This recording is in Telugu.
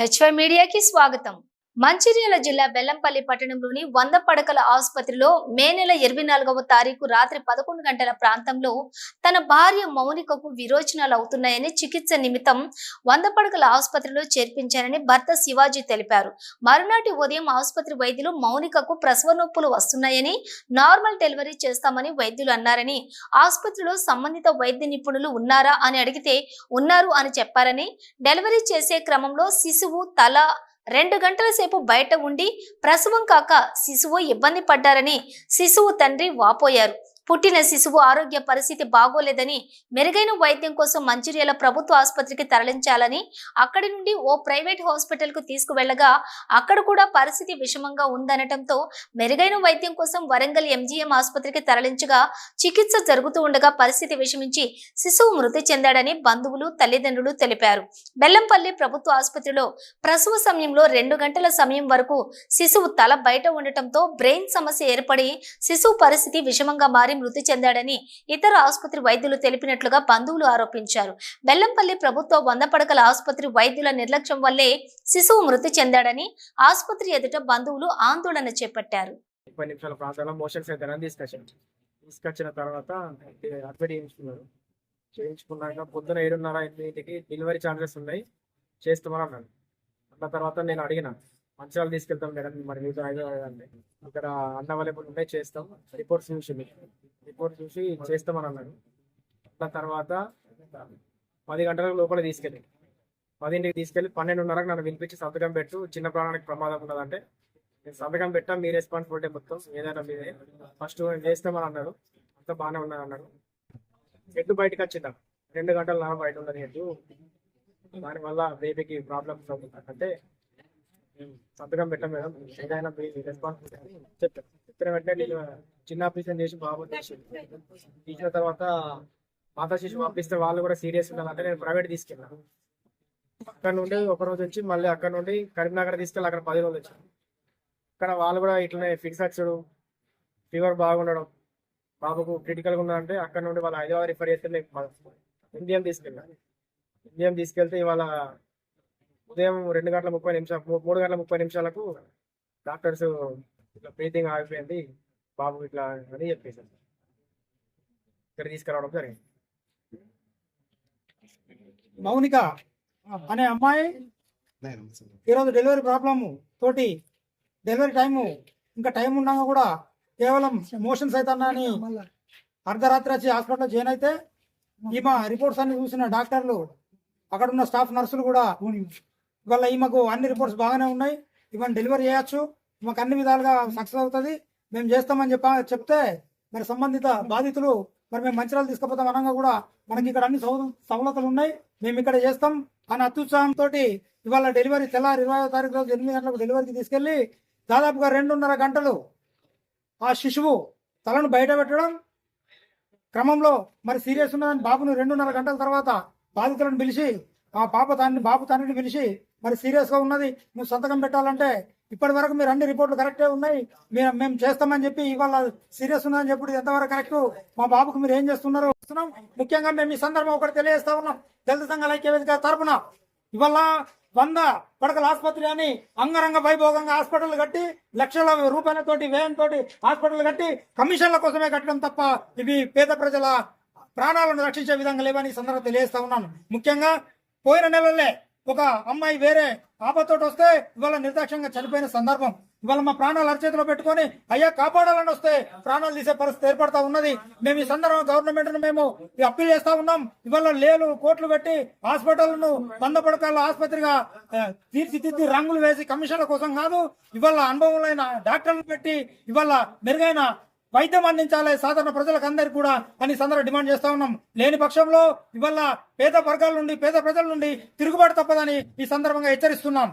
హెచ్వై మీడియాకి స్వాగతం మంచిర్యాల జిల్లా బెల్లంపల్లి పట్టణంలోని వంద పడకల ఆసుపత్రిలో మే నెల ఇరవై నాలుగవ తారీఖు రాత్రి పదకొండు గంటల ప్రాంతంలో తన భార్య మౌనికకు విరోచనాలు అవుతున్నాయని చికిత్స నిమిత్తం వంద పడకల ఆసుపత్రిలో చేర్పించారని భర్త శివాజీ తెలిపారు. మరునాటి ఉదయం ఆసుపత్రి వైద్యులు మౌనికకు ప్రసవ నొప్పులు వస్తున్నాయని నార్మల్ డెలివరీ చేస్తామని వైద్యులు అన్నారని ఆసుపత్రిలో సంబంధిత వైద్య నిపుణులు ఉన్నారా అని అడిగితే ఉన్నారు అని చెప్పారని డెలివరీ చేసే క్రమంలో శిశువు తల రెండు గంటల సేపు బయట ఉండి ప్రసవం కాక శిశువు ఇబ్బంది పడ్డారని శిశువు తండ్రి వాపోయారు. పుట్టిన శిశువు ఆరోగ్య పరిస్థితి బాగోలేదని మెరుగైన వైద్యం కోసం మంచిర్యాల ప్రభుత్వ ఆసుపత్రికి తరలించాలని అక్కడి నుండి ఓ ప్రైవేట్ హాస్పిటల్కు తీసుకువెళ్ళగా అక్కడ కూడా పరిస్థితి విషమంగా ఉందనటంతో మెరుగైన వైద్యం కోసం వరంగల్ ఎంజీఎం ఆసుపత్రికి తరలించగా చికిత్స జరుగుతూ ఉండగా పరిస్థితి విషమించి శిశువు మృతి చెందాడని బంధువులు తల్లిదండ్రులు తెలిపారు. బెల్లంపల్లి ప్రభుత్వ ఆసుపత్రిలో ప్రసవ సమయంలో రెండు గంటల సమయం వరకు శిశువు తల బయట ఉండటంతో బ్రెయిన్ సమస్య ఏర్పడి శిశువు పరిస్థితి విషమంగా మారి మృతి చెందాడని ఇతర ఆసుపత్రి వైద్యులు తెలిపినట్లుగా బంధువులు ఆరోపించారు. బెల్లంపల్లి ప్రభుత్వ వంద పడకల ఆసుపత్రి వైద్యుల నిర్లక్ష్యం వల్లే శిశువు మృతి చెందాడని ఆసుపత్రి ఎదుట బంధువులు ఆందోళన చేపట్టారు. ముప్పై నిమిషాల ప్రాంతంలో మోషన్స్ అవుతారని తీసుకొచ్చాను తీసుకొచ్చిన తర్వాత అడ్మిట్ చేయించుకున్నారు. చేయించుకున్నాక పొద్దున ఏడున్నర ఎనిమిదింటికి డెలివరీ ఛార్జెస్ ఉన్నాయి. చేస్తామని అన్నాను అన్న తర్వాత నేను అడిగిన మంచాలు తీసుకెళ్తాం మేడం మరి మీతో హైదరాబాద్ అంటే ఇక్కడ అన్న అవైలబుల్ ఉన్నాయి చేస్తాం. రిపోర్ట్స్ చూసి రిపోర్ట్ చూసి చేస్తామని అన్నాడు దాని తర్వాత పది గంటల లోపల తీసుకెళ్ళి పదింటికి తీసుకెళ్ళి పన్నెండున్నరకు నన్ను వినిపించి సంతకం పెట్టు చిన్న ప్రాణానికి ప్రమాదం ఉన్నదంటే. నేను సంతకం పెట్టా మీ రెస్పాన్సిబిలిటీ మొత్తం ఏదైనా మీదే. ఫస్ట్ నేను చేస్తామని అన్నాడు అంతా బాగానే ఉన్నది అన్నాడు ఎడ్డు బయటకు వచ్చిందా? రెండు గంటల నా బయట ఉన్నది ఎడ్డు దానివల్ల బేబీకి ప్రాబ్లమ్స్ అవుతుంది. అంటే సంతకం పెట్టాం మేడం. ఏదైనా మీ రెస్పాన్సిబిలిటీ అని చెప్పాను చెప్పిన వెంటనే నేను చిన్న ఆపరేషన్ చేసి బాబు తీసిన తర్వాత మాతా శిశు పంపిస్తే వాళ్ళు కూడా సీరియస్ ఉన్నారంటే నేను ప్రైవేట్ తీసుకెళ్ళాను అక్కడ నుండి ఒక రోజు వచ్చి మళ్ళీ అక్కడ నుండి కరీంనగర్ తీసుకెళ్ళి అక్కడ పది రోజులు వచ్చాను. అక్కడ వాళ్ళు కూడా ఇట్లనే ఫిక్స్ అచ్చడు ఫీవర్ బాగుండడం బాబుకు క్రిటికల్గా ఉన్నదంటే అక్కడ నుండి వాళ్ళు హైదరాబాద్ రిఫర్ చేస్తే నేను ఇండియం తీసుకెళ్ళాను ఇండియం తీసుకెళ్తే ఇవాళ ఉదయం రెండు గంటల ముప్పై నిమిషాలు మూడు గంటల ముప్పై నిమిషాలకు డాక్టర్స్ ఇట్లా బ్రీతింగ్ ఆగిపోయింది. బాబు ఇట్లా అని చెప్పేసి ఇక్కడ తీసుకురావడం జరిగింది. మౌనిక అనే అమ్మాయి ఈరోజు డెలివరీ ప్రాబ్లము తోటి డెలివరీ టైము ఇంకా టైం ఉండగా కూడా కేవలం మోషన్స్ అవుతున్నాయని అర్ధరాత్రి వచ్చి హాస్పిటల్లో జాయిన్ అయితే ఈమె రిపోర్ట్స్ అన్ని చూసిన డాక్టర్లు అక్కడ ఉన్న స్టాఫ్ నర్సులు కూడా ఇవాళ ఈమెకు అన్ని రిపోర్ట్స్ బాగానే ఉన్నాయి. ఈమెను డెలివరీ చేయొచ్చు. ఈమెకు అన్ని విధాలుగా సక్సెస్ అవుతుంది. మేము చేస్తామని చెప్ప చెప్తే మరి సంబంధిత బాధితులు మరి మేము మంచిరాలు తీసుకుపోతాం అనగా కూడా మనకి ఇక్కడ అన్ని సవలతలు ఉన్నాయి. మేము ఇక్కడ చేస్తాం. అని అత్యుత్సాహంతో ఇవాళ డెలివరీ తెల్లారి ఇరవై తారీఖు రోజు ఎనిమిది గంటలకు డెలివరీకి తీసుకెళ్ళి దాదాపుగా రెండున్నర గంటలు ఆ శిశువు తలను బయట పెట్టడం క్రమంలో మరి సీరియస్ ఉన్నదని బాబును రెండున్నర గంటల తర్వాత బాధితులను పిలిచి ఆ పాప తాన్ని బాబు తండ్రిని పిలిచి మరి సీరియస్గా ఉన్నది నువ్వు సంతకం పెట్టాలంటే ఇప్పటి వరకు మీరు అన్ని రిపోర్ట్లు కరెక్టే ఉన్నాయి. మీరు మేము చేస్తామని చెప్పి ఇవాళ సీరియస్ ఉందని చెప్పి ఎంతవరకు కరెక్ట్? మా బాబుకు మీరు ఏం చేస్తున్నారు వస్తున్నాం ముఖ్యంగా మేము ఈ సందర్భం ఒకటి తెలియజేస్తా ఉన్నాం. దళిత సంఘాల ఐక్యవేదిక తరపున ఇవాళ వంద పడకల ఆసుపత్రి అని అంగరంగ వైభోగంగా హాస్పిటల్ కట్టి లక్షల రూపాయలతోటి వ్యయంతోటి హాస్పిటల్ కట్టి కమిషన్ల కోసమే కట్టడం తప్ప ఇవి పేద ప్రజల ప్రాణాలను రక్షించే విధంగా లేవని ఈ సందర్భంగా తెలియజేస్తా ఉన్నాను. ముఖ్యంగా పోయిన నెలలే ఒక అమ్మాయి వేరే ఆపతోటి వస్తే ఇవాళ నిర్దాక్ష్యంగా చనిపోయిన సందర్భం. ఇవాళ మా ప్రాణాలు అరచేతిలో పెట్టుకొని అయ్యా కాపాడాలని వస్తే ప్రాణాలు తీసే పరిస్థితి ఏర్పడతా ఉన్నది. మేము ఈ సందర్భంగా గవర్నమెంట్ మేము అప్పీల్ చేస్తా ఉన్నాం. ఇవాళ లేలు కోట్లు పెట్టి హాస్పిటల్ను వంద పడకల ఆసుపత్రిగా తీర్చిదిద్ది రంగులు వేసి కమిషన్ల కోసం కాదు ఇవాళ అనుభవమైన డాక్టర్లు పెట్టి ఇవాళ మెరుగైన వైద్యం అందించాలి. సాధారణ ప్రజలకు అందరికీ కూడా అని సందర్భ డిమాండ్ చేస్తా ఉన్నాం. లేని పక్షంలో ఇవాళ పేద వర్గాల నుండి పేద ప్రజల నుండి తిరుగుబాటు తప్పదని ఈ సందర్భంగా హెచ్చరిస్తున్నాం.